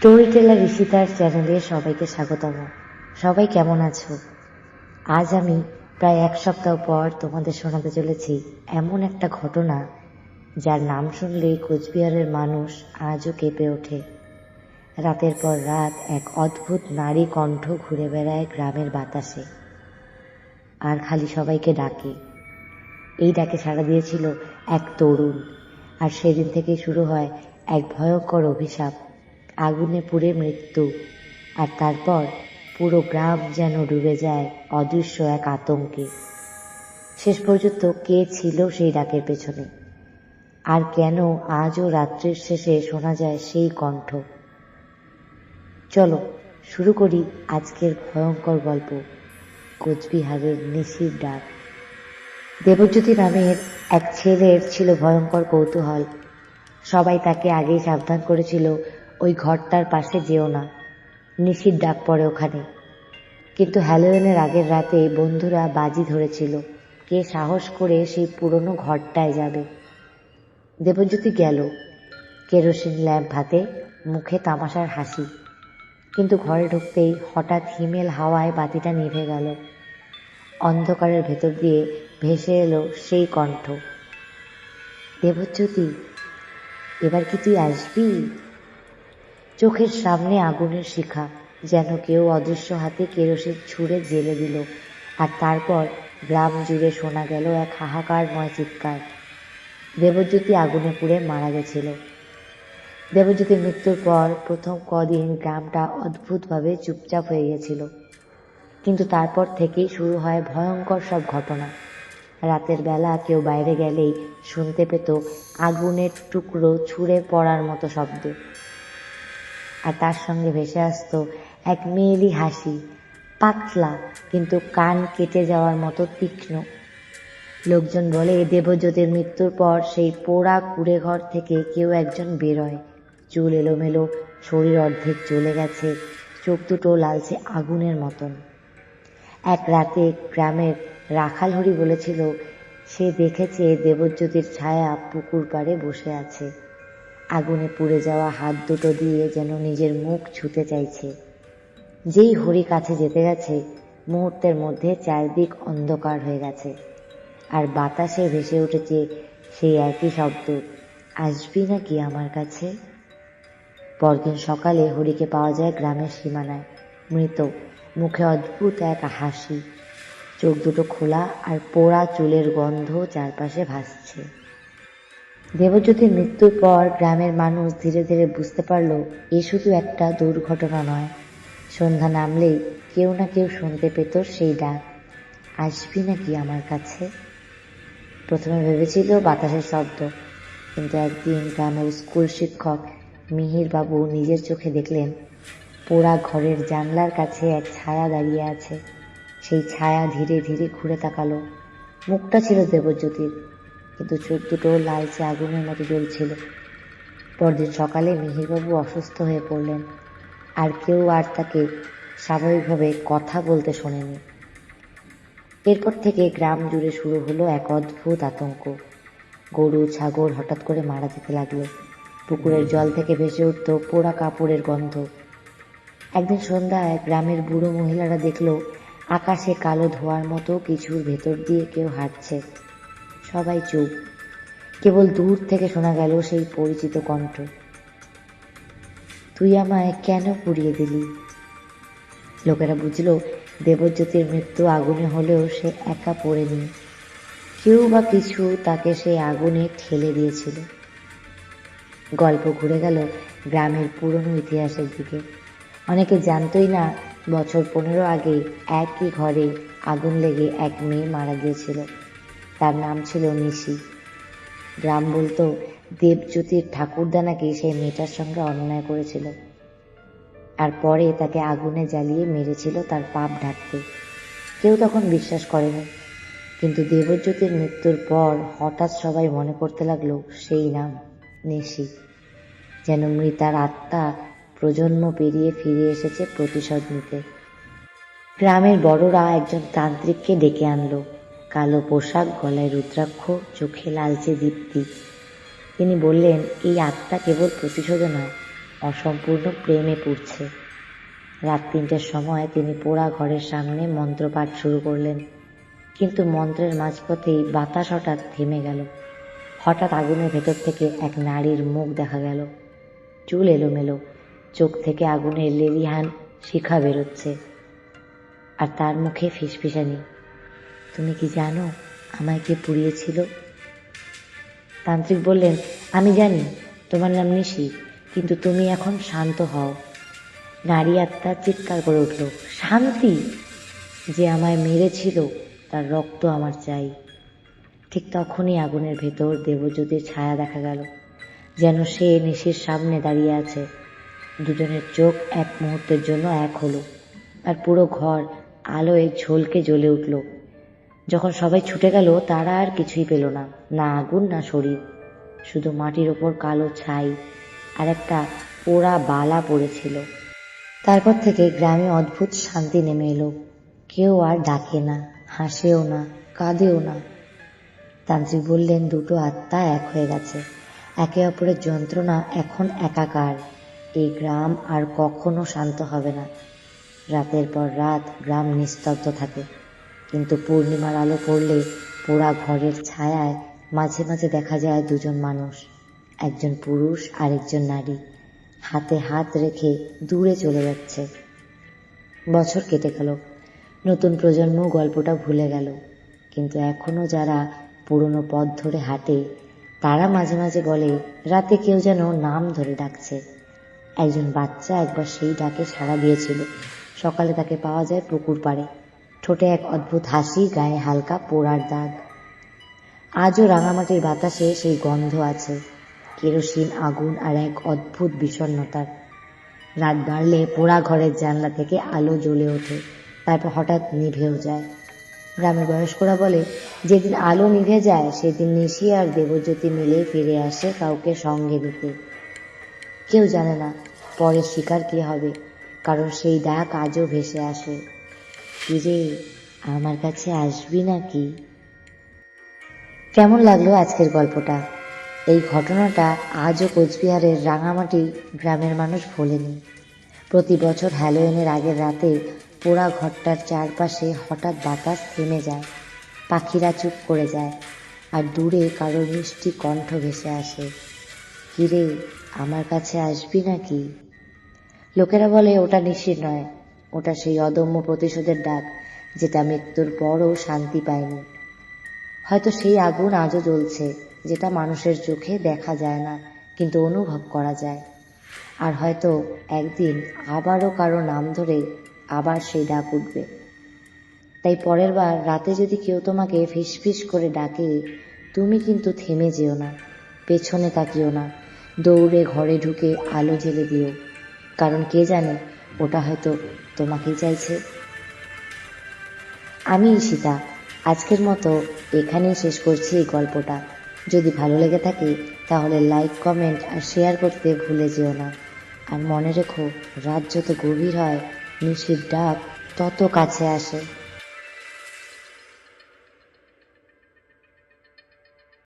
Story teller ঋষিতার চ্যানেলে সবাইকে স্বাগতম। সবাই কেমন আছো? আজ আমি প্রায় এক সপ্তাহ পর তোমাদের শোনাতে চলেছি এমন একটা ঘটনা যার নাম শুনলেই কোচবিহারের মানুষ আজও কেঁপে ওঠে। রাতের পর রাত এক অদ্ভুত নারী কণ্ঠ ঘুরে বেড়ায় গ্রামের বাতাসে। আর খালি সবাইকে ডাকে। এই ডাকে সাড়া দিয়েছিল এক তরুণ। আর সেদিন থেকেই শুরু হয় এক ভয়ঙ্কর অভিশাপ। আগুনে পুড়ে মৃত্যু। আর তারপর পুরো গ্রাম যেন ডুবে যায় অদৃশ্য এক আতঙ্কে। শেষ পর্যন্ত কে ছিল সেই ডাকের পেছনে? আর কেন আজও রাত্রির শেষে শোনা যায় সেই কণ্ঠ? চলো, শুরু করি আজকের ভয়ঙ্কর গল্প, কোচবিহারের নিশির ডাক। দেবজ্যোতি নামের এক ছেলের ছিল ভয়ঙ্কর কৌতূহল। সবাই তাকে আগেই সাবধান করেছিল ওই ঘরটার পাশে যেও না। নিশির ডাক পড়ে ওখানে। কিন্তু হ্যালোয়েনের আগের রাতে বন্ধুরা বাজি ধরেছিল। কে সাহস করে সেই পুরনো ঘরটায় যাবে। দেবজ্যোতি গেল। কেরোসিন ল্যাম্প হাতে, মুখে তামাশার হাসি। কিন্তু ঘরে ঢুকতেই হঠাৎ হিমেল হাওয়ায় বাতিটা নিভে গেল। অন্ধকারের ভেতর দিয়ে ভেসে এলো সেই কণ্ঠ। দেবজ্যোতি, এবার কি তুই আসবি? চোখের সামনে আগুনের শিখা, যেন কেউ অদৃশ্য হাতে কেরোসিন ছুঁড়ে জেলে দিল। আর তারপর গ্রাম জুড়ে শোনা গেল এক হাহাকারময় চিৎকার। দেবজ্যোতি আগুনে পুড়ে মারা গেছিল। দেবজ্যোতির মৃত্যুর পর প্রথম কদিন গ্রামটা অদ্ভুতভাবে চুপচাপ হয়ে গেছিল। কিন্তু তারপর থেকেই শুরু হয় ভয়ঙ্কর সব ঘটনা। রাতের বেলা কেউ বাইরে গেলেই শুনতে পেত আগুনের টুকরো ছুঁড়ে পড়ার মতো শব্দ। আর তার সঙ্গে ভেসে আসতো এক মেয়েলি হাসি, পাতলা কিন্তু কান কেটে যাওয়ার মতো তীক্ষ্ণ। লোকজন বলে, দেবজ্যোতির মৃত্যুর পর সেই পোড়া কুড়ে ঘর থেকে কেউ একজন বেরোয়। চুল এলোমেলো, শরীর অর্ধেক চলে গেছে, চোখ দুটো লালচে আগুনের মতন। এক রাতে গ্রামের রাখাল হরি বলেছিল, সে দেখেছে দেবজ্যোতির ছায়া পুকুর পাড়ে বসে আছে। আগুনে পুড়ে যাওয়া হাত দুটো দিয়ে যেন নিজের মুখ ছুতে চাইছে। যেই হরি কাছে যেতে গেছে, মুহূর্তের মধ্যে চারদিক অন্ধকার হয়ে গেছে। আর বাতাসে ভেসে উঠেছে সেই একই শব্দ, আসবি নাকি আমার কাছে? পরদিন সকালে হরিকে পাওয়া যায় গ্রামের সীমানায়। মৃত, মুখে অদ্ভুত এক হাসি। চোখ দুটো খোলা আর পোড়া চুলের গন্ধ চারপাশে ভাসছে। দেবজ্যোতির মৃত্যুর পর গ্রামের মানুষ ধীরে ধীরে বুঝতে পারল, এ শুধু একটা দুর্ঘটনা নয়। সন্ধ্যা নামলেই কেউ না কেউ শুনতে পেত সেই ডাক। আসবি নাকি আমার কাছে? প্রথমে ভেবেছিল বাতাসের শব্দ, কিন্তু একদিন গ্রামের স্কুল শিক্ষক মিহির বাবু নিজের চোখে দেখলেন, পোড়া ঘরের জানলার কাছে এক ছায়া দাঁড়িয়ে আছে। সেই ছায়া ধীরে ধীরে ঘুরে তাকালো। মুখটা ছিল দেবজ্যোতির। কিন্তু চোখ দুটো লালচে আগুনের মতো জ্বলছিল। পরদিন সকালে মিহিরবাবু অসুস্থ হয়ে পড়লেন। আর কেউ আর তাকে স্বাভাবিকভাবে কথা বলতে শোনেনি। এরপর থেকে গ্রাম জুড়ে শুরু হলো এক অদ্ভুত আতঙ্ক। গরু, ছাগল হঠাৎ করে মারা যেতে লাগল। পুকুরের জল থেকে ভেসে উঠত পোড়া কাপড়ের গন্ধ। একদিন সন্ধ্যায় গ্রামের বুড়ো মহিলারা দেখল, আকাশে কালো ধোয়ার মতো কিছুর ভেতর দিয়ে কেউ হাঁটছে। সবাই চুপ। কেবল দূর থেকে শোনা গেল সেই পরিচিত কণ্ঠ। তুই আমায় কেন পুড়িয়ে দিলি? লোকেরা বুঝলো, দেবজ্যোতির মৃত্যু আগুনে হলেও সে একা পড়েনি। কেউ বা কিছু তাকে সেই আগুনে ঠেলে দিয়েছিল। গল্প ঘুরে গেল গ্রামের পুরনো ইতিহাসের দিকে। অনেকে জানতই না, বছর পনেরো আগে একই ঘরে আগুন লেগে এক মেয়ে মারা গিয়েছিল। তার নাম ছিল নিশি। গ্রাম বলতো, দেবজ্যোতির ঠাকুরদা নাকি সেই মেয়েটার সঙ্গে অন্যায় করেছিল। আর পরে তাকে আগুনে জ্বালিয়ে মেরেছিল তার পাপ ঢাকতে। কেউ তখন বিশ্বাস করেনি। কিন্তু দেবজ্যোতির মৃত্যুর পর হঠাৎ সবাই মনে করতে লাগল, সেই নাম নিশি। যেন মৃতার আত্মা প্রজন্ম পেরিয়ে ফিরে এসেছে প্রতিশোধ নিতে। গ্রামের বড়রা একজন তান্ত্রিককে ডেকে আনলো। কালো পোশাক, গলায় রুদ্রাক্ষ, চোখে লালচে দীপ্তি। তিনি বললেন, এই আত্মা কেবল প্রতিশোধ নয়, অসম্পূর্ণ প্রেমে পুড়ছে। রাত তিনটের সময় তিনি পোড়া ঘরের সামনে মন্ত্রপাঠ শুরু করলেন। কিন্তু মন্ত্রের মাঝপথেই বাতাস হঠাৎ থেমে গেল। হঠাৎ আগুনের ভেতর থেকে এক নারীর মুখ দেখা গেল। চুল এলোমেলো, চোখ থেকে আগুনের লেলিহান শিখা বেরোচ্ছে। আর তার মুখে ফিসফিসানি। তুমি কি জানো আমায় কে পুড়িয়েছিল? তান্ত্রিক বললেন, আমি জানি, তোমার নাম নিশি, কিন্তু তুমি এখন শান্ত হও। নারী আত্মা চিৎকার করে উঠল, শান্তি? যে আমায় মেরেছিল, তার রক্ত আমার চাই। ঠিক তখনই আগুনের ভেতর দেবজ্যোতির ছায়া দেখা গেল, যেন সে নিশির সামনে দাঁড়িয়ে আছে। দুজনের চোখ এক মুহূর্তের জন্য এক হলো, আর পুরো ঘর আলোয় ঝলকে জ্বলে উঠল। যখন সবাই ছুটে গেল, তারা আর কিছুই পেল না। না আগুন, না শরীর। শুধু মাটির ওপর কালো ছাই আর একটা পোড়া বালা পড়েছিল। তারপর থেকে গ্রামে অদ্ভুত শান্তি নেমে এলো। কেউ আর ডাকে না, হাসেও না, কাঁদেও না। তান্ত্রিক বললেন, দুটো আত্মা এক হয়ে গেছে। একে অপরের যন্ত্রণা এখন একাকার। এই গ্রাম আর কখনো শান্ত হবে না। রাতের পর রাত গ্রাম নিস্তব্ধ থাকে। কিন্তু পূর্ণিমার আলো পড়লে পোড়া ঘরের ছায়ায় মাঝে মাঝে দেখা যায় দুজন মানুষ। একজন পুরুষ আর একজন নারী। হাতে হাত রেখে দূরে চলে যাচ্ছে। বছর কেটে গেল। নতুন প্রজন্ম গল্পটা ভুলে গেল। কিন্তু এখনও যারা পুরনো পথ ধরে হাঁটে, তারা মাঝে মাঝে বলে, রাতে কেউ যেন নাম ধরে ডাকছে। একজন বাচ্চা একবার সেই ডাকে সাড়া দিয়েছিল। সকালে তাকে পাওয়া যায় পুকুর পাড়ে। ঠোঁটে এক অদ্ভুত হাসি, গায়ে হালকা পোড়ার দাগ। আজও রাঙামাটির বাতাসে সেই গন্ধ আছে, কেরোসিন, আগুন আর এক অদ্ভুত বিষণ্ণতার। রাত বাড়লে পোড়া ঘরের জানলা থেকে আলো জ্বলে ওঠে, তারপর হঠাৎ নিভেও যায়। গ্রামের বয়স্করা বলে, যেদিন আলো নিভে যায়, সেদিন নিশি আর দেবজ্যোতি মিলে ফিরে আসে কাউকে সঙ্গে দিতে কেউ জানে না পরের শিকার কি হবে, কারণ সেই ডাক আজও ভেসে আসে। কিরে আমার কাছে আসবি নাকি? কেমন লাগল আজকের গল্পটা? এই ঘটনাটা আজও কোচবিহারের রাঙামাটি গ্রামের মানুষ ভোলেনি। প্রতি বছর হ্যালোয়েনের আগের রাতে পোড়া ঘরটার চারপাশে হঠাৎ বাতাস থেমে যায়, পাখিরা চুপ করে যায়, আর দূরে কারোর মিষ্টি কণ্ঠ ভেসে আসে, কিরে, আমার কাছে আসবি নাকি? লোকেরা বলে, ওটা নিশির নয়। ওটা সেই অদম্য প্রতিশোধের ডাক, যেটা মৃত্যুর পরও শান্তি পায়নি। হয়তো সেই আগুন আজও জ্বলছে, যেটা মানুষের চোখে দেখা যায় না, কিন্তু অনুভব করা যায়। আর হয়তো একদিন আবারও কারও নাম ধরে আবার সেই ডাক উঠবে। তাই পরের বার রাতে যদি কেউ তোমাকে ফিসফিস করে ডাকে, তুমি কিন্তু থেমে যেও না, পেছনে তাকিও না, দৌড়ে ঘরে ঢুকে আলো জ্বেলে দিও। কারণ কে জানে ওটা হয়তো তোমাকেই চাইছে। আমি ঈশিতা, আজকের মতো এখানেই শেষ করছি এই গল্পটা। যদি ভালো লেগে থাকে, তাহলে লাইক কমেন্ট আর শেয়ার করতে ভুলে যেও না। আর মনে রেখো, রাত যত গভীর হয়, নিশির ডাক তত কাছে আসে।